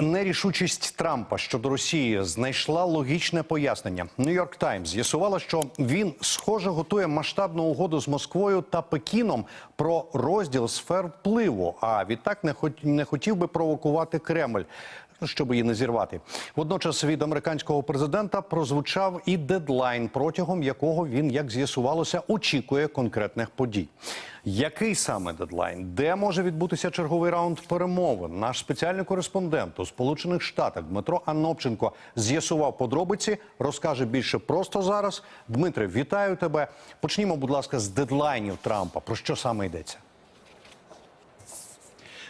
Нерішучість Трампа щодо Росії знайшла логічне пояснення. Нью-Йорк Таймс з'ясувала, що він схоже готує масштабну угоду з Москвою та Пекіном про розділ сфер впливу. А відтак не хот- хотів би провокувати Кремль. Щоб її не зірвати, водночас від американського президента прозвучав і дедлайн, протягом якого він, як з'ясувалося, очікує конкретних подій. Який саме дедлайн? Де може відбутися черговий раунд перемовин? Наш спеціальний кореспондент у Сполучених Штатах Дмитро Анопченко з'ясував подробиці. Розкаже більше просто зараз. Дмитре, вітаю тебе. Почнімо, будь ласка, з дедлайнів Трампа. Про що саме йдеться?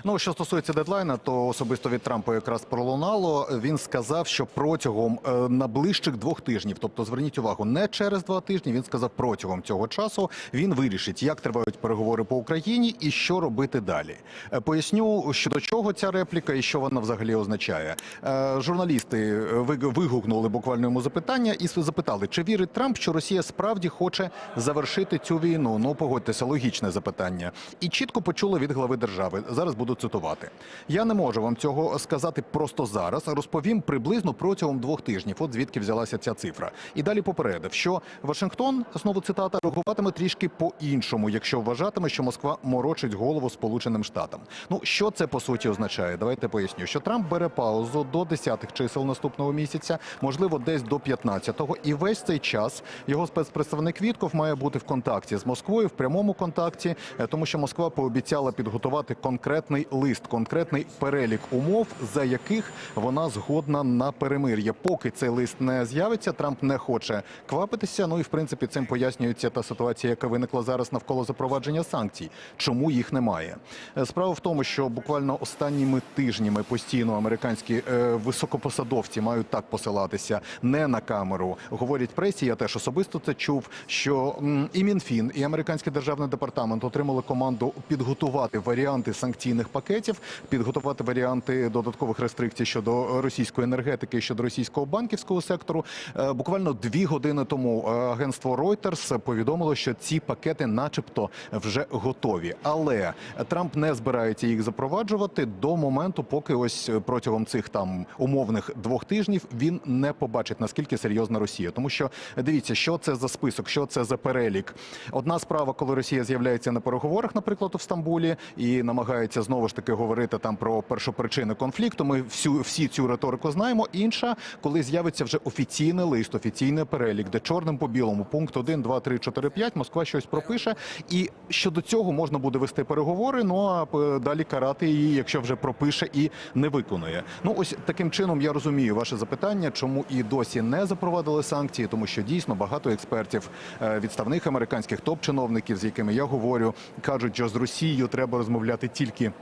Ну, що стосується дедлайна, то особисто від Трампа якраз пролунало. Він сказав, що протягом е, найближчих двох тижнів, тобто зверніть увагу, не через два тижні. Він сказав, протягом цього часу він вирішить, як тривають переговори по Україні і що робити далі. Е, Поясню, щодо чого ця репліка і що вона взагалі означає. Е, Журналісти вигукнули буквально йому запитання і запитали, чи вірить Трамп, що Росія справді хоче завершити цю війну. Ну погодьтеся, логічне запитання. І чітко почули від глави держави. Зараз буду цитувати. Я не можу вам цього сказати просто зараз. Розповім приблизно протягом двох тижнів. От звідки взялася ця цифра. І далі попередив, що Вашингтон знову цитата реагуватиме трішки по-іншому, якщо вважатиме, що Москва морочить голову Сполученим Штатам. Ну що це по суті означає? Давайте поясню, що Трамп бере паузу до 10-х чисел наступного місяця, можливо, десь до 15-го. І весь цей час його спецпредставник Вітков має бути в контакті з Москвою, в прямому контакті, е, тому що Москва пообіцяла підготувати конкретний лист, конкретний перелік умов, за яких вона згодна на перемир'я. Поки цей лист не з'явиться, Трамп не хоче квапитися. Ну і в принципі цим пояснюється та ситуація, яка виникла зараз навколо запровадження санкцій. Чому їх немає? Е, Справа в тому, що буквально останніми тижнями постійно американські е, високопосадовці мають так посилатися не на камеру. Говорять пресі. Я теж особисто це чув. Що і Мінфін, і американський державний департамент отримали команду підготувати варіанти санкційних пакетів, підготувати варіанти додаткових рестрикцій щодо російської енергетики, щодо російського банківського сектору. Е, Буквально дві години тому е, агентство Reuters повідомило, що ці пакети, начебто, вже готові. Але Трамп не збирається їх запроваджувати до моменту, поки ось протягом цих там умовних двох тижнів він не побачить наскільки серйозна Росія. Тому що дивіться, що це за список, що це за перелік. Одна справа, коли Росія з'являється на переговорах, наприклад, у Стамбулі, і намагається знову ж таки говорити там про першопричини конфлікту. Ми всю всі цю риторику знаємо. Інша, коли з'явиться вже офіційний лист, офіційний перелік, де чорним по білому пункт 1, 2, 3, 4, 5, Москва щось пропише, і щодо цього можна буде вести переговори. Ну а далі карати її, якщо вже пропише і не виконує. Ну ось таким чином я розумію ваше запитання, чому і досі не запровадили санкції, тому що дійсно багато експертів, е, відставних американських топ-чиновників, з якими я говорю, кажуть, що з Росією треба розмовляти тільки.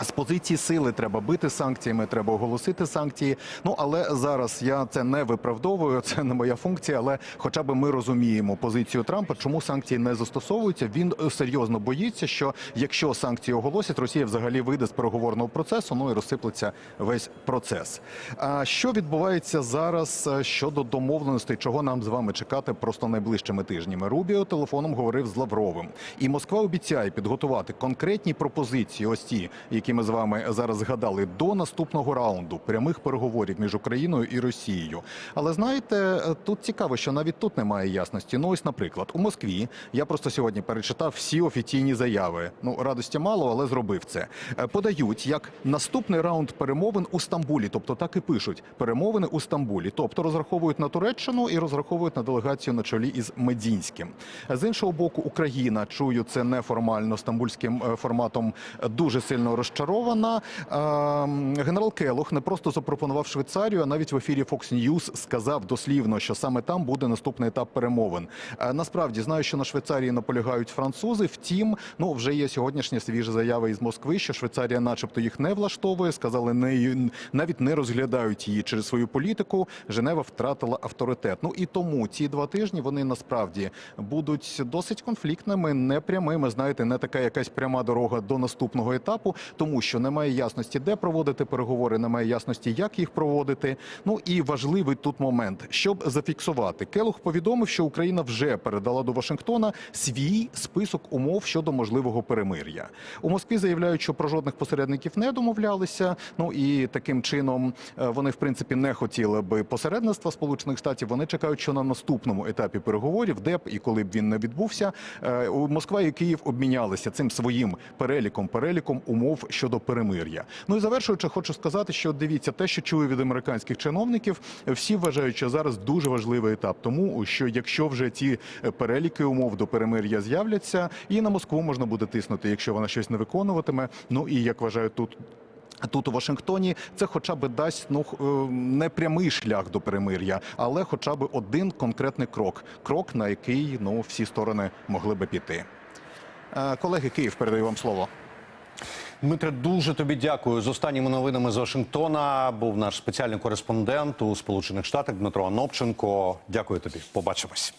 З позиції сили треба бити санкціями, треба оголосити санкції. Ну але зараз я це не виправдовую, це не моя функція. Але хоча б ми розуміємо позицію Трампа, чому санкції не застосовуються. Він е, серйозно боїться, що якщо санкції оголосять, Росія взагалі вийде з переговорного процесу. Ну і розсиплеться весь процес. А що відбувається зараз е, щодо домовленостей, чого нам з вами чекати просто найближчими тижнями? Рубіо телефоном говорив з Лавровим, і Москва обіцяє підготувати конкретні пропозиції. Ось ті, які ми з вами зараз згадали, до наступного раунду прямих переговорів між Україною і Росією. Але знаєте, тут цікаво, що навіть тут немає ясності. Ну ось, наприклад, у Москві я просто сьогодні перечитав всі офіційні заяви. Ну радості мало, але зробив це. Е, Подають як наступний раунд перемовин у Стамбулі, тобто так і пишуть перемовини у Стамбулі, тобто розраховують на Туреччину і розраховують на делегацію на чолі із Медінським. З іншого боку, Україна чую це неформально стамбульським е, форматом е, дуже сильно розчарована. Ем, Генерал Келох не просто запропонував Швейцарію, а навіть в ефірі Fox News сказав дослівно, що саме там буде наступний етап перемовин. Е, Насправді знаю, що на Швейцарії наполягають французи. Втім, ну вже є сьогоднішні свіжі заяви із Москви, що Швейцарія, начебто, їх не влаштовує. Сказали, не навіть не розглядають її через свою політику. Женева втратила авторитет. Ну і тому ці два тижні вони насправді будуть досить конфліктними, непрямими. Знаєте, не така якась пряма дорога до наступного етапу, тому що немає ясності, де проводити переговори. немає ясності, як їх проводити. Ну і важливий тут момент, щоб зафіксувати. Келух повідомив, що Україна вже передала до Вашингтона свій список умов щодо можливого перемир'я. У Москві заявляють, що про жодних посередників не домовлялися. Ну і таким чином е, вони в принципі не хотіли би посередництва Сполучених Штатів. Вони чекають, що на наступному етапі переговорів, де б і коли б він не відбувся, е, Москва і Київ обмінялися цим своїм переліком, переліком умов щодо перемир'я. Ну і завершуючи, хочу сказати, що дивіться, те, що чую від американських чиновників, всі вважають, що зараз дуже важливий етап, тому що якщо вже ці е, переліки умов до перемир'я з'являться, і на Москву можна буде тиснути, якщо вона щось не виконуватиме. Ну і як вважають тут. Тут у Вашингтоні це хоча б дасть ну е, не прямий шлях до перемир'я, але хоча б один конкретний крок, крок на який ну всі сторони могли би піти. Е, Колеги, Київ передаю вам слово. Дмитре, дуже тобі дякую. З останніми новинами з Вашингтона був наш спеціальний кореспондент у Сполучених Штатах Дмитро Анопченко. Дякую тобі. Побачимось.